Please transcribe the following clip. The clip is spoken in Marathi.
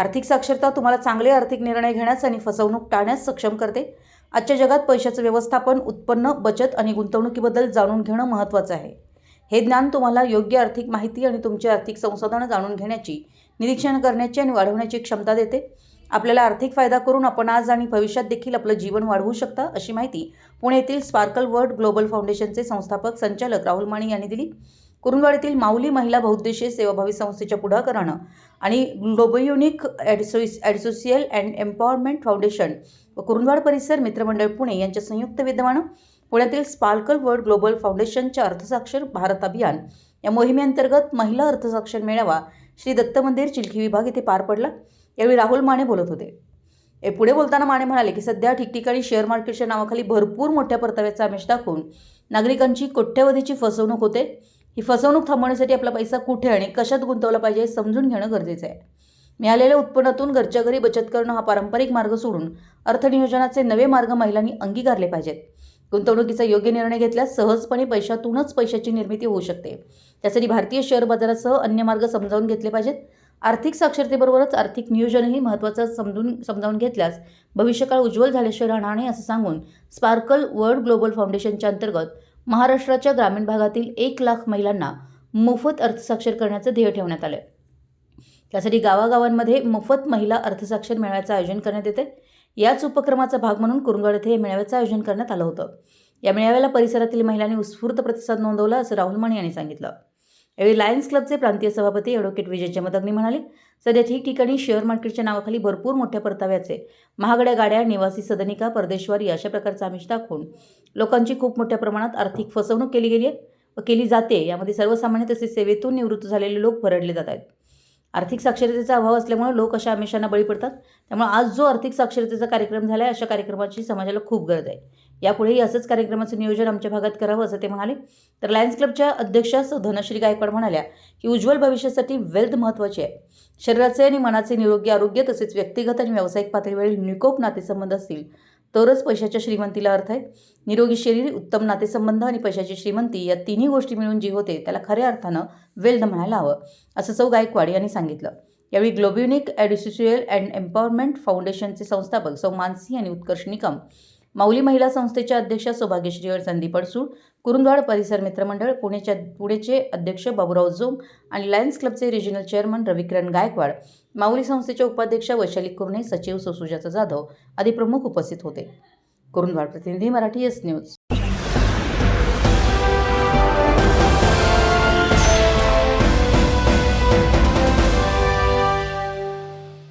आर्थिक साक्षरता तुम्हाला चांगले आर्थिक निर्णय घेण्यास आणि फसवणूक टाळण्यास सक्षम करते. आजच्या जगात पैशाचं व्यवस्थापन उत्पन्न बचत आणि गुंतवणुकीबद्दल जाणून घेणं महत्त्वाचं आहे. हे ज्ञान तुम्हाला योग्य आर्थिक माहिती आणि तुमची आर्थिक संसाधनं जाणून घेण्याची निरीक्षण करण्याची आणि वाढवण्याची क्षमता देते. आपल्याला आर्थिक फायदा करून आपण आज आणि भविष्यात देखील आपलं जीवन वाढवू शकता अशी माहिती पुणे येथील स्पार्कल वर्ल्ड ग्लोबल फाउंडेशनचे संस्थापक संचालक राहुल माणी यांनी दिली. कुरुंदवाडीतील माऊली महिला बहुद्देशीय सेवाभावी संस्थेच्या पुढाकारानं आणि ग्लोबयुनिक ॲडसोस ॲडसोसियल अँड एम्पॉवरमेंट फाउंडेशन व कुरुंदवाड परिसर मित्रमंडळ पुणे यांच्या संयुक्त विद्यमानं पुण्यातील स्पार्कल वर्ल्ड ग्लोबल फाउंडेशनच्या अर्थसाक्षर भारत अभियान या मोहिमेअंतर्गत महिला अर्थसाक्षर मेळावा श्री दत्त मंदिर चिलखी विभाग येथे पार पडला. यावेळी राहुल माने बोलत होते. पुढे बोलताना माने म्हणाले की सध्या ठिकठिकाणी शेअर मार्केटच्या नावाखाली भरपूर मोठ्या परताव्याचा आमिष दाखवून नागरिकांची कोट्यवधीची फसवणूक होते. ही फसवणूक थांबवण्यासाठी आपला पैसा कुठे आणि कशात गुंतवला पाहिजे हे समजून घेणं गरजेचं आहे. मिळालेल्या उत्पन्नातून घरच्या घरी बचत करणं हा पारंपरिक मार्ग सोडून अर्थनियोजनाचे नवे मार्ग महिलांनी अंगीकारले पाहिजेत. गुंतवणुकीचा योग्य निर्णय घेतल्यास सहजपणे पैशातूनच पैशाची निर्मिती होऊ शकते. त्यासाठी भारतीय शेअर बाजारासह अन्य मार्ग समजावून घेतले पाहिजेत. आर्थिक साक्षरतेबरोबरच आर्थिक नियोजनही महत्त्वाचं समजून समजावून घेतल्यास भविष्यकाळ उज्ज्वल झाल्याशिवाय राहणार नाही असं सांगून स्पार्कल वर्ल्ड ग्लोबल फाउंडेशनच्या अंतर्गत महाराष्ट्राच्या ग्रामीण भागातील एक लाख महिलांना मोफत अर्थसाक्षर करण्याचं ध्येय ठेवण्यात आलं त्यासाठी गावागावांमध्ये मोफत महिला अर्थसाक्षर मेळाव्याचं आयोजन करण्यात येते याच उपक्रमाचा भाग म्हणून कुरुंदवाड येथे या मेळाव्याचं आयोजन करण्यात आलं होतं. या मेळाव्याला परिसरातील महिलांनी उत्स्फूर्त प्रतिसाद नोंदवला असं राहुल माने यांनी सांगितलं. यावेळी लायन्स क्लबचे प्रांतीय सभापती ॲडव्होकेट विजय जमदग्नी म्हणाले सध्या ठिकठिकाणी शेअर मार्केटच्या नावाखाली भरपूर मोठ्या परताव्याचे महागड्या गाड्या निवासी सदनिका परदेशवारी अशा प्रकारचा आमिष दाखवून लोकांची खूप मोठ्या प्रमाणात आर्थिक फसवणूक केली गेली आहे व केली जाते. यामध्ये सर्वसामान्य तसेच सेवेतून निवृत्त झालेले लोक भरडले जात आहेत. आर्थिक साक्षरतेचा अभाव असल्यामुळे लोक अशा आमिषांना बळी पडतात. त्यामुळे आज जो आर्थिक साक्षरतेचा कार्यक्रम झाला आहे अशा कार्यक्रमाची समाजाला खूप गरज आहे. यापुढेही असंच कार्यक्रमाचं नियोजन आमच्या भागात करावं असं ते म्हणाले. तर लायन्स क्लबच्या अध्यक्षा धनश्री गायकवाड म्हणाल्या की उज्ज्वल भविष्यासाठी वेल्थ महत्त्वाची आहे. शरीराचे आणि मनाचे निरोगी आरोग्य तसेच व्यक्तिगत आणि व्यावसायिक पातळीवरील निकोप नातेसंबंध असतील तरच पैशाच्या श्रीमंतीला अर्थ आहे. निरोगी शरीर उत्तम नातेसंबंध आणि पैशाची श्रीमंती या तिन्ही गोष्टी मिळून जी होते त्याला खऱ्या अर्थानं वेल्थ म्हणायला हवं असं सौ गायकवाड यांनी सांगितलं. यावेळी ग्लोब्युनिक ॲडिसोसियल अँड एम्पॉवरमेंट फाउंडेशनचे संस्थापक सौ मानसी आणि उत्कर्ष निकम माऊली महिला संस्थेच्या अध्यक्षा सौभाग्यश्री संदीप अडसूळ कुरुंदवाड परिसर मित्रमंडळ पुणेच्या पुणेचे अध्यक्ष बाबूराव जोम आणि लायन्स क्लबचे रिजनल चेअरमन रविकिरण गायकवाड. माऊली संस्थेच्या उपाध्यक्षा वैशाली कुर्णे सचिव सुसुजाता जाधव आदी प्रमुख उपस्थित होते. कुरुंदवाड प्रतिनिधी मराठी एस न्यूज